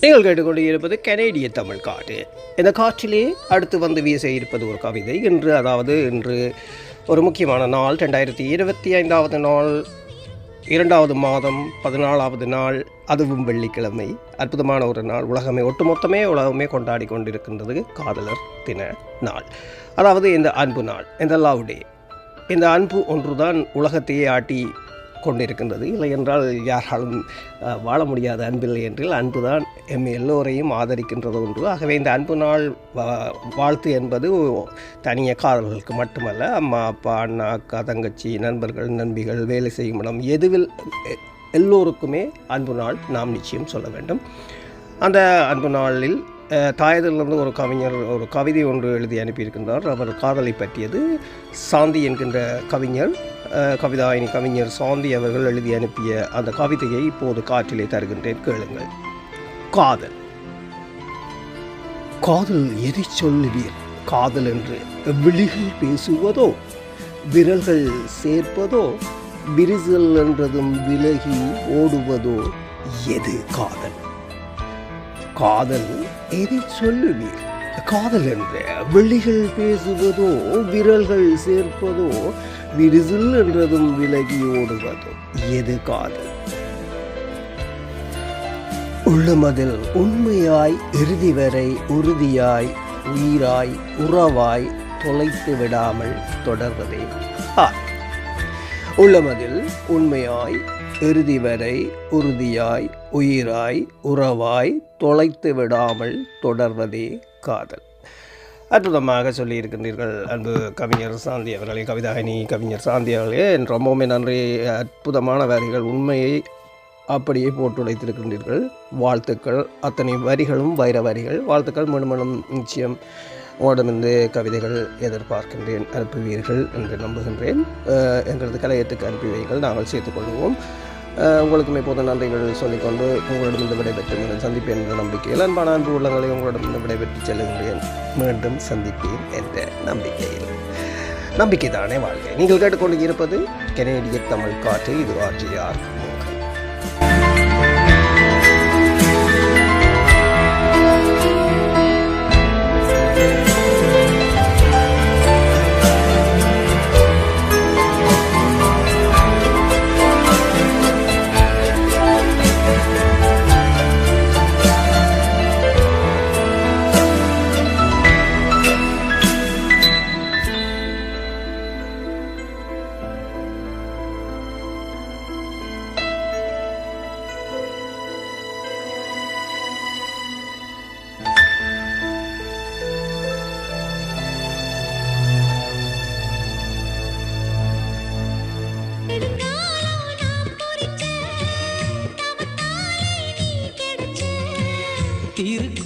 நீங்கள் கேட்டுக்கொண்டு இருப்பது கனேடிய தமிழ் காட்டு இந்த காற்றிலே அடுத்து வந்து வீச இருப்பது ஒரு கவிதை. இன்று அதாவது இன்று ஒரு முக்கியமான நாள் ரெண்டாயிரத்தி இருபத்தி ஐந்தாவது நாள் இரண்டாவது மாதம் பதினாலாவது நாள் அதுவும் வெள்ளிக்கிழமை. அற்புதமான ஒரு நாள். உலகமே ஒட்டுமொத்தமே உலகமே கொண்டாடி கொண்டிருக்கின்றது காதலர் தின நாள். அதாவது இந்த அன்பு நாள் இந்த லவ் டே. இந்த அன்பு ஒன்றுதான் உலகத்தையே ஆட்டி கொண்டிருக்கின்றது. இல்லை என்றால் யாராலும் வாழ முடியாத அன்பில்லை என்றால் அன்பு தான் எம் எல்லோரையும் ஆதரிக்கின்றது ஒன்று. ஆகவே இந்த அன்பு நாள் வா- வாழ்த்து என்பது தனிய காதல்களுக்கு மட்டுமல்ல அம்மா அப்பா அண்ணா அக்கா தங்கச்சி நண்பர்கள் நண்பிகள் வேலை செய்யும் இடம் எதுவில் எல்லோருக்குமே அன்பு நாள் நாம் நிச்சயம் சொல்ல வேண்டும். அந்த அன்பு நாளில் தாயதிலிருந்து ஒரு கவிஞர் ஒரு கவிதை ஒன்று எழுதி அனுப்பியிருக்கின்றார். அவர் காதலை பற்றியது. சாந்தி என்கின்ற கவிஞர் கவிதாயினி கவிஞர் சாந்தி அவர்கள் எழுதி அனுப்பிய அந்த கவிதையை இப்போது காற்றிலே தருகின்றேன். கேளுங்கள். காதல். காதல் எதை சொல்லுவீர்? காதல் என்று விழிகள் பேசுவதோ விரல்கள் சேர்ப்பதோ விரிசல் என்றதும் விலகி ஓடுவதோ எது காதல்? காதல் எதை சொல்லுவீர். காதல் என்ற விழிகள் பேசுவதோ விரல்கள் சேர்ப்பதோ விரிசில் என்றதும் விலகி ஓடுவதோ எது காதல்? உள்ளமதில் உண்மையாய் இறுதி வரை உறுதியாய் உயிராய் உறவாய் தொலைத்து விடாமல் தொடர்வதே. காதல் உள்ளமதில் உண்மையாய் இறுதி வரை உறுதியாய் உயிராய் உறவாய் தொலைத்து விடாமல் தொடர்வதே காதல். அற்புதமாக சொல்லியிருக்கின்றீர்கள் அன்பு கவிஞர் சாந்தி அவர்களே கவிதாகினி கவிஞர் சாந்தி அவர்களே. ரொம்பவுமே நன்றி. அற்புதமான வரிகள் உண்மையை அப்படியே போட்டுழைத்திருக்கின்றீர்கள் வாழ்த்துக்கள் அத்தனை வரிகளும் வைர வரிகள். வாழ்த்துக்கள் மீண்டும் மீண்டும் நிச்சயம். ஓடமிருந்து கவிதைகள் எதிர்பார்க்கின்றேன் அனுப்புவீர்கள் என்று நம்புகின்றேன். எங்களது கலையத்துக்கு அனுப்பி நாங்கள் சேர்த்துக்கொள்வோம் கொள்வோம். உங்களுக்கும் இப்போது நன்றிகள் சொல்லிக்கொண்டு உங்களிடமிருந்து விடைபெற்று மீண்டும் சந்திப்பேன் என்ற நம்பிக்கையில் அன்பான அன்பு உள்ளங்களை உங்களிடமிருந்து விடைபெற்று செல்லுகின்றேன் மீண்டும் சந்திப்பேன் என்ற நம்பிக்கையில். நம்பிக்கை தானே வாழ்க்கை. நீங்கள் கேட்டுக்கொண்டு இருப்பது கெனேடிய தமிழ் காற்று. இது ஆர்ஜிஆர் மோகன் திருக்கோயில்